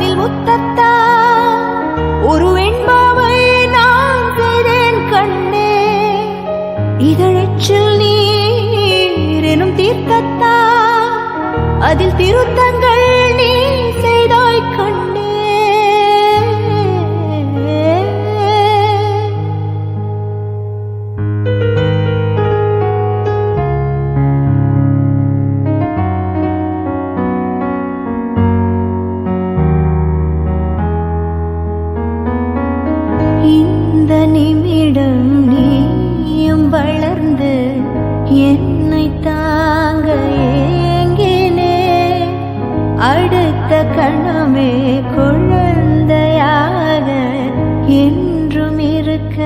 அதில் முத்தத்தா ஒரு வெண்பாவை நான் செய்தேன் கண்ணே. இதழச்சில் நீர் எனும் தீர்த்தத்தா அதில் திருத்தங்கள் நீ செய்தாய். அடுத்த கணமே குழந்தையாக என்றும் இருக்க